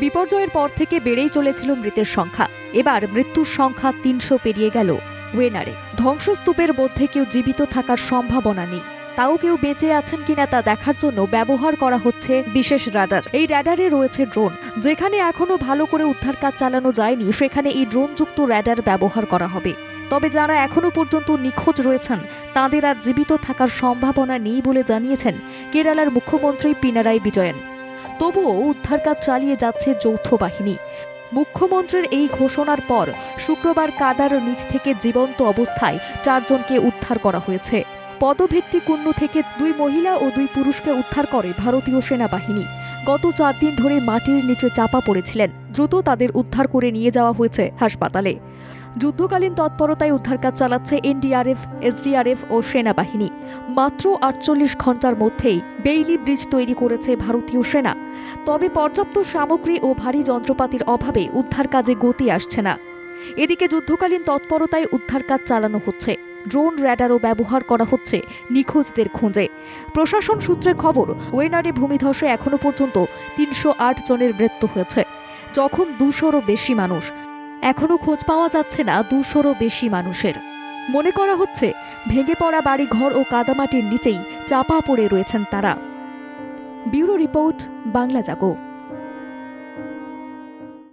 বিপর্যয়ের পর থেকে বেড়েই চলেছিল মৃতের সংখ্যা। এবার মৃত্যুর সংখ্যা তিনশো পেরিয়ে গেল। ওয়েনারে, ধ্বংসস্তূপের মধ্যে কেউ জীবিত থাকার সম্ভাবনা নেই। তাও কেউ বেঁচে আছেন কিনা তা দেখার জন্য ব্যবহার করা হচ্ছে বিশেষ রাডার। এই রাডারে রয়েছে ড্রোন। যেখানে এখনও ভালো করে উদ্ধার কাজ চালানো যায়নি, সেখানে এই ড্রোনযুক্ত রাডার ব্যবহার করা হবে। তবে যারা এখনও পর্যন্ত নিখোঁজ রয়েছেন, তাদের আর জীবিত থাকার সম্ভাবনা নেই বলে জানিয়েছেন কেরালার মুখ্যমন্ত্রী পিনারাই বিজয়ন। তবুও উদ্ধার কাজ চালিয়ে যাচ্ছে যৌথ বাহিনী। মুখ্যমন্ত্রীর এই ঘোষণার পর শুক্রবার কাদার নিচ থেকে জীবন্ত অবস্থায় চারজনকে উদ্ধার করা হয়েছে। পদভিত্তি কুন্নু থেকে দুই মহিলা ও দুই পুরুষকে উদ্ধার করে ভারতীয় সেনাবাহিনী। গত চার দিন ধরে মাটির নিচে চাপা পড়েছিলেন। দ্রুত তাদের উদ্ধার করে নিয়ে যাওয়া হয়েছে হাসপাতালে। যুদ্ধকালীন তৎপরতায় উদ্ধার কাজ চালাচ্ছে এনডিআরএফ, এসডিআরএফ ও সেনাবাহিনী। মাত্র আটচল্লিশ ঘণ্টার মধ্যেই বেইলি ব্রিজ তৈরি করেছে ভারতীয় সেনা। তবে পর্যাপ্ত সামগ্রী ও ভারী যন্ত্রপাতির অভাবে উদ্ধার কাজে গতি আসছে না। এদিকে যুদ্ধকালীন তৎপরতায় উদ্ধার কাজ চালানো হচ্ছে। ড্রোন র্যাডারও ব্যবহার করা হচ্ছে নিখোঁজদের খোঁজে। প্রশাসন সূত্রে খবর ওয়েনারে ভূমিধসে এখনও পর্যন্ত তিনশো আট জনের মৃত্যু হয়েছে। যখন দুশোরও বেশি মানুষ। এখনও খোঁজ পাওয়া যাচ্ছে না দুশোরও বেশি মানুষের। মনে করা হচ্ছে ভেঙে পড়া বাড়ি ঘর ও কাদামাটির নিচেই চাপা পড়ে রয়েছেন তারা। Bureau report, Bangla Jago.